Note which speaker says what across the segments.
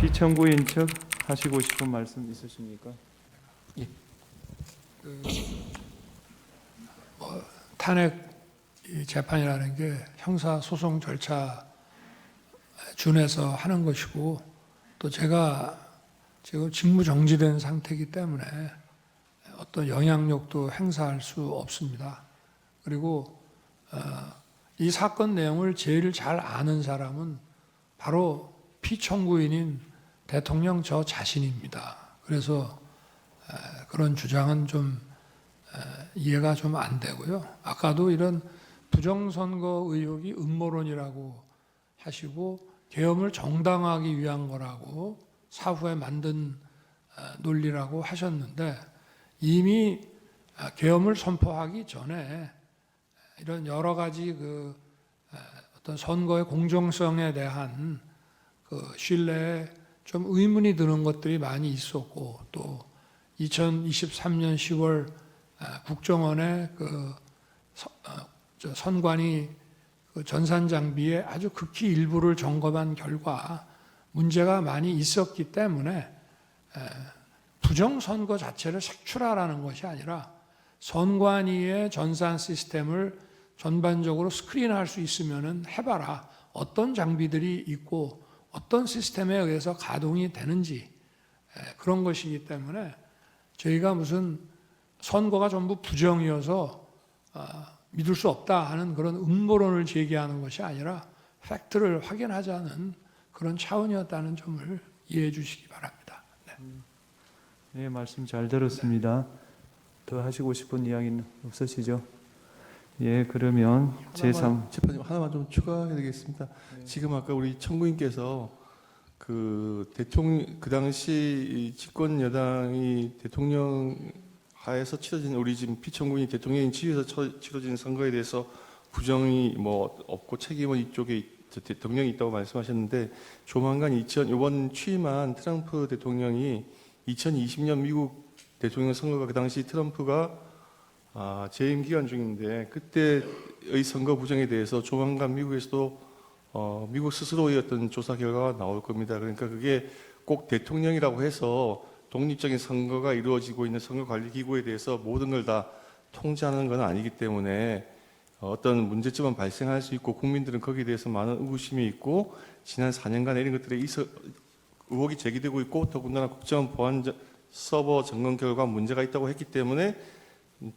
Speaker 1: 피청구인 측 하시고 싶은 말씀 있으십니까?
Speaker 2: 탄핵 이 재판이라는 게 형사 소송 절차 준해서 하는 것이고 또 제가 지금 직무 정지된 상태이기 때문에 어떤 영향력도 행사할 수 없습니다. 그리고 어, 이 사건 내용을 제일 잘 아는 사람은 바로 피청구인인 대통령 저 자신입니다. 그래서 에, 그런 주장은 좀 에, 이해가 좀 안 되고요. 아까도 이런 부정선거 의혹이 음모론이라고 하시고 계엄을 정당화하기 위한 거라고 사후에 만든 어, 논리라고 하셨는데 이미 아, 계엄을 선포하기 전에 이런 여러 가지 그 에, 어떤 선거의 공정성에 대한 그 신뢰에 좀 의문이 드는 것들이 많이 있었고 또 2023년 10월 아, 국정원의 그저 선관위 그 전산 장비의 아주 극히 일부를 점검한 결과 문제가 많이 있었기 때문에 에, 부정 선거 자체를 색출하라는 것이 아니라 선관위의 전산 시스템을 전반적으로 스크린할 수 있으면은 해봐라. 어떤 장비들이 있고 어떤 시스템에 의해서 가동이 되는지 에, 그런 것이기 때문에 저희가 무슨 선거가 전부 부정이어서 아, 믿을 수 없다 하는 그런 음모론을 제기하는 것이 아니라 팩트를 확인하자는 그런 차원이었다는 점을 이해해 주시기 바랍니다. 네.
Speaker 1: 네, 말씀 잘 들었습니다. 더 하시고 싶은 이야기는 없으시죠? 예, 그러면 제3
Speaker 3: 재판님 하나만 좀 추가해야 되겠습니다. 지금 아까 우리 청구인께서 그 대통령 그 당시 이 집권 여당이 대통령 하에서 치러진 우리 지금 피청구인이 대통령이 지휘해서 처- 치러진 선거에 대해서 부정이 뭐 없고 책임은 이쪽에 대통령이 있다고 말씀하셨는데 조만간 2000 이번 취임한 트럼프 대통령이 2020년 미국 대통령 선거가 그 당시 트럼프가 아, 재임 기간 중인데 그때의 선거 부정에 대해서 조만간 미국에서도 어, 미국 스스로의 어떤 조사 결과가 나올 겁니다. 그러니까 그게 꼭 대통령이라고 해서 독립적인 선거가 이루어지고 있는 선거 관리 기구에 대해서 모든 걸 다 통제하는 건 아니기 때문에 어떤 문제점은 발생할 수 있고 국민들은 거기에 대해서 많은 의구심이 있고 지난 4년간 이런 것들에 있어 의혹이 제기되고 있고 더군다나 국정 보안 저- 서버 점검 결과 문제가 있다고 했기 때문에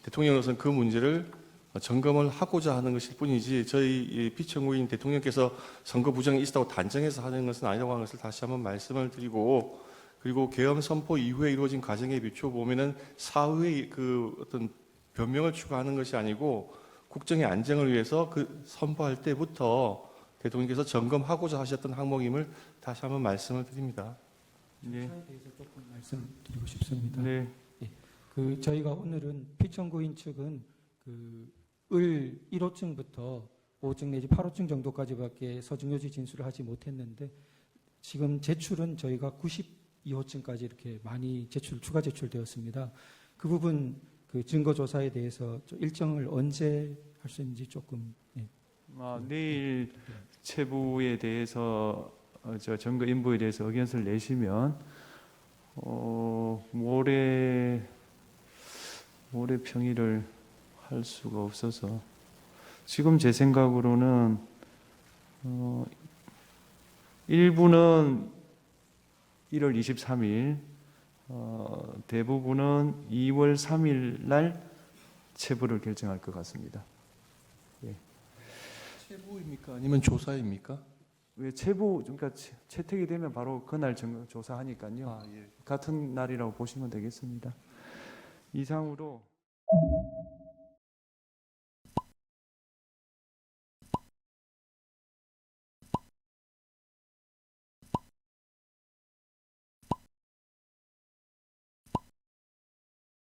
Speaker 3: 대통령으로서는 그 문제를 점검을 하고자 하는 것일 뿐이지 저희 이 피청구인 대통령께서 선거 부정이 있었다고 단정해서 하는 것은 아니라고 하는 것을 다시 한번 말씀을 드리고 그리고 계엄 선포 이후에 이루어진 과정에 비추어 보면은 사후에 그 어떤 변명을 추가하는 것이 아니고 국정의 안정을 위해서 그 선포할 때부터 대통령께서 점검하고자 하셨던 항목임을 다시 한번 말씀을 드립니다.
Speaker 1: 네,
Speaker 4: 조금 말씀드리고 싶습니다.
Speaker 1: 네,
Speaker 4: 그 저희가 오늘은 피청구인 측은 그을 1호층부터 5호층 내지 8호층 정도까지밖에 서중요지 진술을 하지 못했는데 지금 제출은 저희가 92호층까지 이렇게 많이 제출 추가 제출되었습니다. 그 부분 그 증거 조사에 대해서 좀 일정을 언제 할 수 있는지 조금 예.
Speaker 1: 아, 내일 체부에 대해서 어, 저 점거 인부에 대해서 의견서를 내시면 어, 모레 모레 평일을 할 수가 없어서 지금 제 생각으로는 어, 일부는 1월 23일 어, 대부분은 2월 3일 날 체부를 결정할 것 같습니다.
Speaker 3: 체부입니까? 아니면 조사입니까?
Speaker 1: 왜 체부 그러니까 채- 채택이 되면 바로 그날 정- 조사하니까요.
Speaker 3: 아, 예.
Speaker 1: 같은 날이라고 보시면 되겠습니다. 이상으로